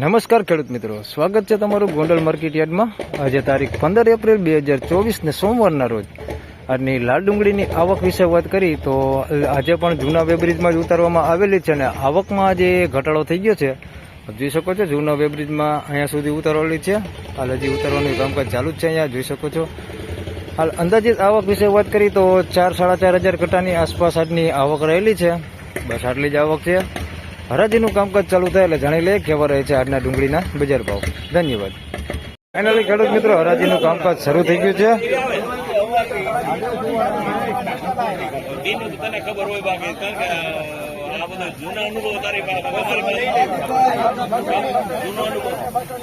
નમસ્કાર ખેડૂત મિત્રો. સ્વાગત છે તમારું ગોંડલ માર્કેટ યાર્ડમાં. આજે તારીખ પંદર એપ્રિલ બે હજાર ચોવીસને સોમવારના રોજ. અને લાલ ડુંગળીની આવક વિશે વાત કરી તો આજે પણ જૂના વેબ્રિજમાં જ ઉતારવામાં આવેલી છે અને આવકમાં આજે ઘટાડો થઈ ગયો છે. જોઈ શકો છો જૂના વેબ્રિજમાં અહીંયા સુધી ઉતારવાની છે. હાલ હજી ઉતારવાનું કામકાજ ચાલુ જ છે અહીંયા, જોઈ શકો છો. હાલ અંદાજિત આવક વિશે વાત કરી તો ચાર, સાડા ચાર હજાર કટાની આસપાસ આજની આવક રહેલી છે. બસ આટલી જ આવક છે. હરાજીનું કામકાજ ચાલુ થાય એટલે જાણી લે કેવા રહે છે આજના ડુંગળીના બજાર ભાવ. ધન્યવાદ. ફાઇનલી ખેડૂત મિત્રો, હરાજીનું કામકાજ શરૂ થઈ ગયું છે. જૂના અનુભવ તારી પાસે જૂનો અનુભવ.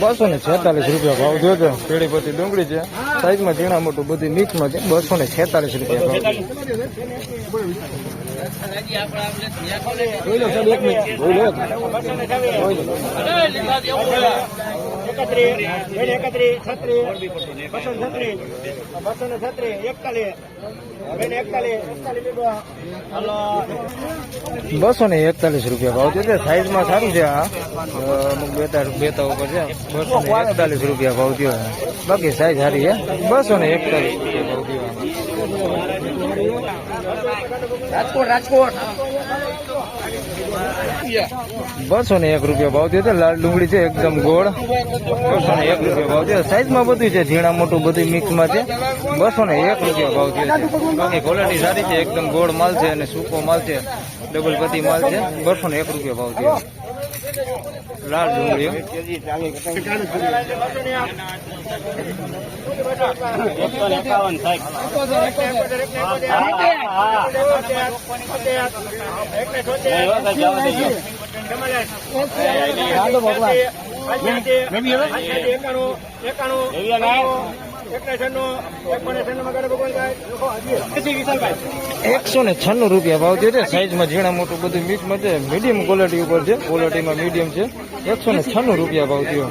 બસો ને છેતાલીસ રૂપિયા ભાવ જોજો પેઢી પછી ડુંગળી છે. સાઈઝમાં ઝીણા મોટું બધી મિક્સમાં છે. બસો ને છેતાલીસ રૂપિયા ભાવ જોઈ લો સાહેબ એક મિનિટ જોઈ લો બસો ને એકતાલીસ રૂપિયા ભાવ છે સાઈઝમાં સારું છે બેતા બેતા ઉપર છે. બસો ને એકતાલીસ રૂપિયા ભાવ થયો બાકી સાઈઝ સારી છે. બસો ને એકતાલીસ રૂપિયા ભાવ થયો રાજકોટ રાજકોટ. બસો ને એક રૂપિયા ભાવ થયો લાલ ડુંગળી છે એકદમ ગોળ. બસો ને એક રૂપિયા ભાવ થયો. સાઈઝમાં બધું છે. ઝીણા મોટું બધું મિક્સમાં છે. બસો ને એક રૂપિયા ભાવ થયો છે. ક્વોલિટી સારી છે. એકદમ ગોળ માલ છે અને સૂકો માલ છે. ડબલ પતિ માલ છે. બસો ને એક રૂપિયા ભાવ થયો લાલ ડુંગળીઓ એકાવન સાહેબ એકસો ને છન્નું રૂપિયા ભાવ થયો છે. સાઈઝમાં ઝીણા મોટું બધું મિક્સમાં છે. મીડિયમ ક્વોલિટી ઉપર છે. ક્વોલિટીમાં મીડિયમ છે. એકસો ને છન્નું રૂપિયા ભાવ થયો.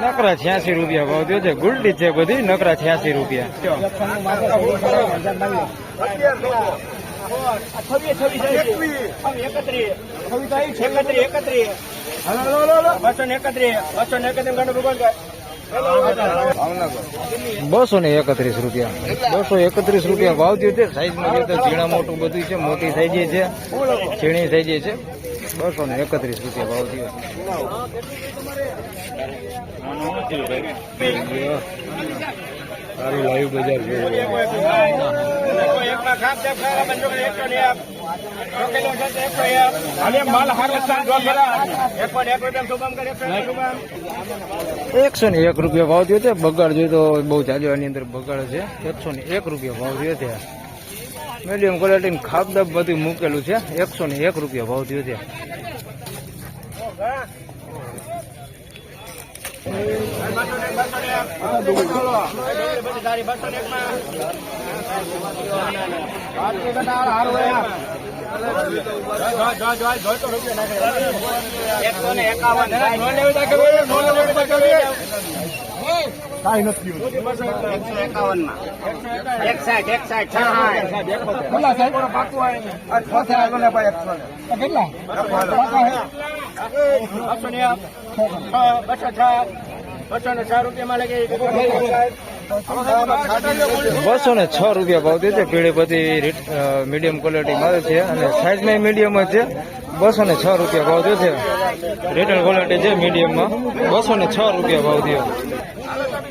નકરા છ્યાસી રૂપિયા ભાવ થયો છે. ગુલટી છે બધી નકરા છ્યાસી રૂપિયા. બસો ને એકત્રીસ રૂપિયા. બસો એકત્રીસ રૂપિયા ભાવ થયો છે. સાઈઝમાં જોઈએ તો ઝીણા મોટું બધું છે, મોટી સાઈઝ છે, ઝીણી સાઈઝ છે. બસો ને એકત્રીસ રૂપિયા ભાવ થયો. સારું લાઈવ બજાર એકસો ને એક રૂપિયા ભાવ થયો છે બગાડ જોયું તો બહુ જાજો એની અંદર બગાડ છે. એકસો ને એક રૂપિયા ભાવ થયો છે મીડિયમ ક્વોલિટી ખાપદાબ બધું મૂકેલું છે. એકસો ને એક રૂપિયા ભાવ થયો છે એકસો ને એકાવન એકસો એકાવનમાં એક સાઠ એક સાઠ બસો ને છ રૂપિયા ભાવ દે છે. પીળી બધી મીડિયમ ક્વોલિટી મળે છે અને સાઈઝમાં મીડિયમ જ છે. બસો ને છ રૂપિયા ભાવ દે છે. રિટેલ ક્વોલિટી છે મીડિયમમાં બસો ને છ રૂપિયા ભાવ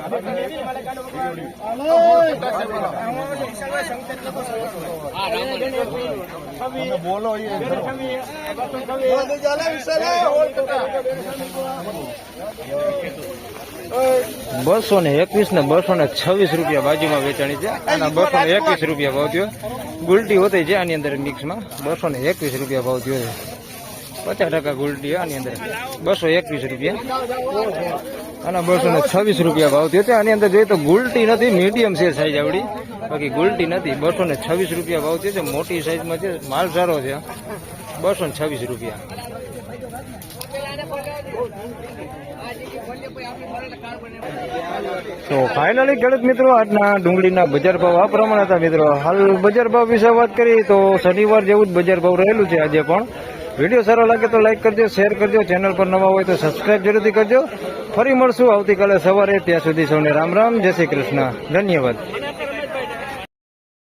આરકે બસો ને એકવીસ ને બસો ને છવ્વીસ રૂપિયા બાજુમાં વેચાણી છે. અને બસો ને એકવીસ રૂપિયા ભાવ થયો. ગુલટી હોતી છે આની અંદર મિક્સમાં. બસો ને એકવીસ રૂપિયા ભાવ થયો છે. પચાસ ટકા ગુલટી આની અંદર. બસો એકવીસ રૂપિયા. અને બસો ને છવ્વીસ રૂપિયા ભાવ થયો. છે આની અંદર જોઈએ તો ગુલટી નથી, મીડિયમ છે સાઈઝ આવડી. બાકી ગુલટી નથી બસો ને છવ્વીસ રૂપિયા ભાવ થયો છે. મોટી સાઈઝમાં છે. માલ સારો છે. બસો ને છવ્વીસ રૂપિયા. તો ફાઇનલી ખેડૂત મિત્રો, આજના ડુંગળીના બજાર ભાવ આ પ્રમાણે હતા મિત્રો. હાલ બજાર ભાવ વિશે વાત કરી તો શનિવાર જેવું જ બજાર ભાવ રહેલું છે આજે પણ. વીડિયો સારો લાગે તો લાઈક કરજો, શેર કરજો, ચેનલ પર નવા હોય તો સબસ્ક્રાઇબ જરૂરથી કરજો. ફરી મળશું આવતીકાલે સવારે, ત્યાં સુધી સૌને રામ રામ, જય શ્રી કૃષ્ણ. ધન્યવાદ.